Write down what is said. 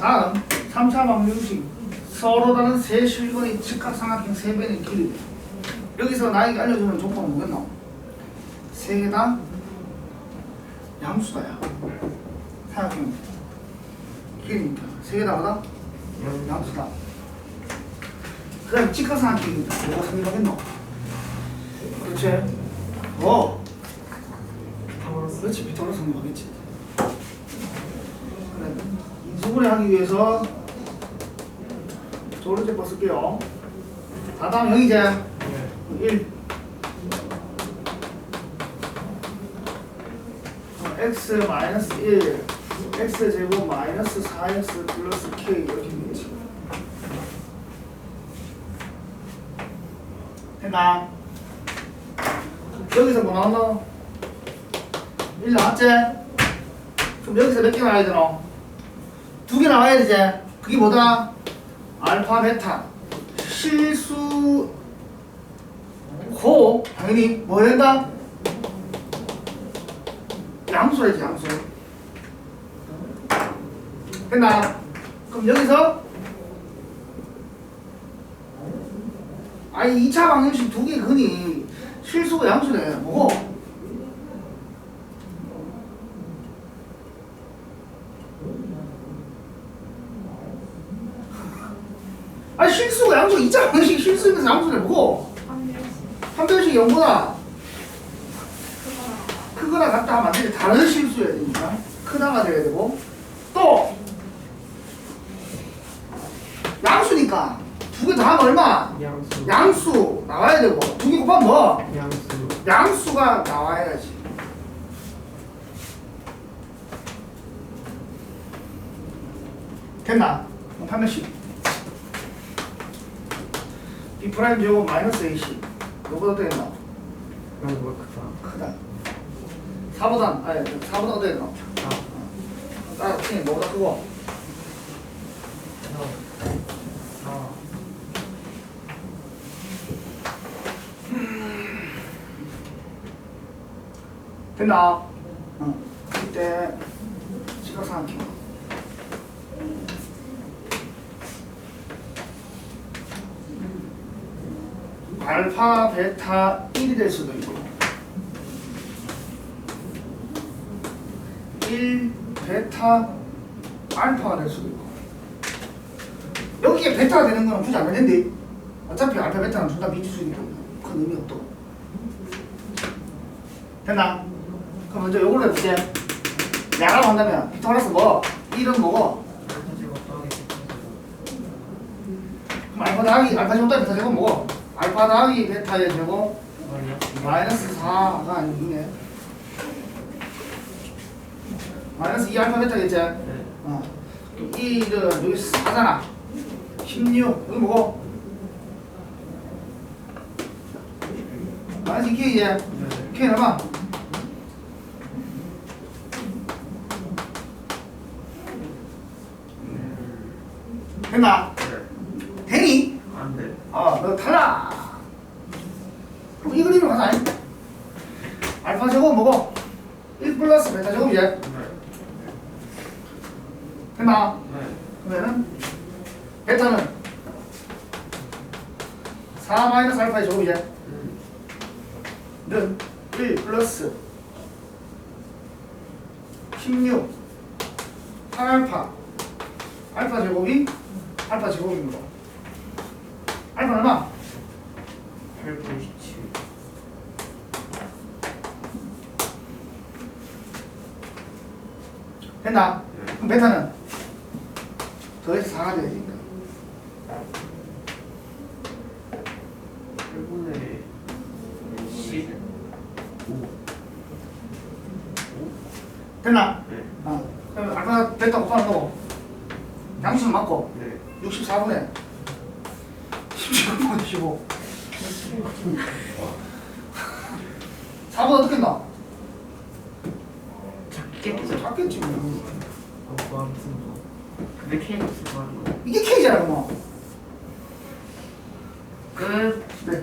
자, 다음 3차 방정식 서로 다른 세 실근의 직각삼각형 세 배의 길이 여기서 나에게 알려주는 조건은 뭐겠노? 세 개다 양수다야 삼각형 길이니까 세 개다 뭐다? 양수다 그 다음에 직각삼각형이니까 뭐가 성립하겠노? 그렇지? 어 그렇지 비타로 성립하겠지 인수분해 하기 위해서 조르제법 쓸게요 다 다음 여기 이제 1 어, x 마이너스 1 x 제곱 마이너스 4x 플러스 k 이렇게 되겠지 됐나? 여기서 뭐 나왔나? 1 나왔지? 그럼 여기서 몇 개 나와야 되노? 두 개 나와야 되지? 그게 뭐다? 알파, 베타 실수 호 당연히 뭐 된다? 양수야지 양수 됐나? 그럼 여기서 아니 2차 방정식 두 개 근이 실수가 양수네 뭐고? 아니 실수가 양수 2차 방정식 실수면서 양수네 뭐고? 한 병씩 0보다 크거나 같다 하면 안 되지 다른 실수여야 되니까 크다가 돼야 되고. 또! 양수니까. 두 개 다 하면 얼마? 양수. 양수 나와야 되고. 두 개 곱하면 뭐? 양수. 양수가 나와야지. 됐나? 그럼 판매식 B 프라임 제곱 마이너스 AC 요보다 어떻게 됐나? 양수가 크다 크다 4보다 아니 4보다 어떻게 됐나? 아, 따라 치니 뭐보다 크고 아, 됐나? 응. 이때 시각상학기 알파, 베타 1이 될 수도 있고 1, 베타, 알파가 될 수도 있고 여기에 베타가 되는 거는 굳이 안 되는데 어차피 알파, 베타는 둘 다 미지수니까 큰 의미 없고 됐나? 그럼 먼저 요걸로 해볼게 야라고 한다면 피타고라스 뭐? 1은 뭐고? 그럼 알파 더하기 알파 제곱 더하기 베타 제곱 뭐고? 알파 더하기 베타의 제곱 마이너스 4가 아니네 마이너스 2 알파 베타겠지? 어. 1은 여기 4잖아 16 여기 뭐고? 마이너스 2K지? K 얼마? 됐나? 되니? 안 돼 어, 너 탈락. 그럼 이 그림으로 가자. 알파 제곱 뭐고? 1 플러스 베타 제곱이지? 됐나? 그러면은 베타는 4 마이너스 알파의 제곱이지? 는1 플러스 16 8알파 알파 제곱이 알파 제곱입니다. 알파 얼마? 897 됐나? 그럼 베타는 더해서 4가 돼야 되니까 8분의 15 됐나? 네. 어. 그럼 알파 베타 곱하는 거고 양수는 맞고 네 64분의 16분의 15 4분 어떻게 나? 작겠죠 작겠지 뭐. 어, 뭐 아무튼 뭐 근데 무슨 뭐 하는 거야. 이게 K잖아 그럼 끝. 네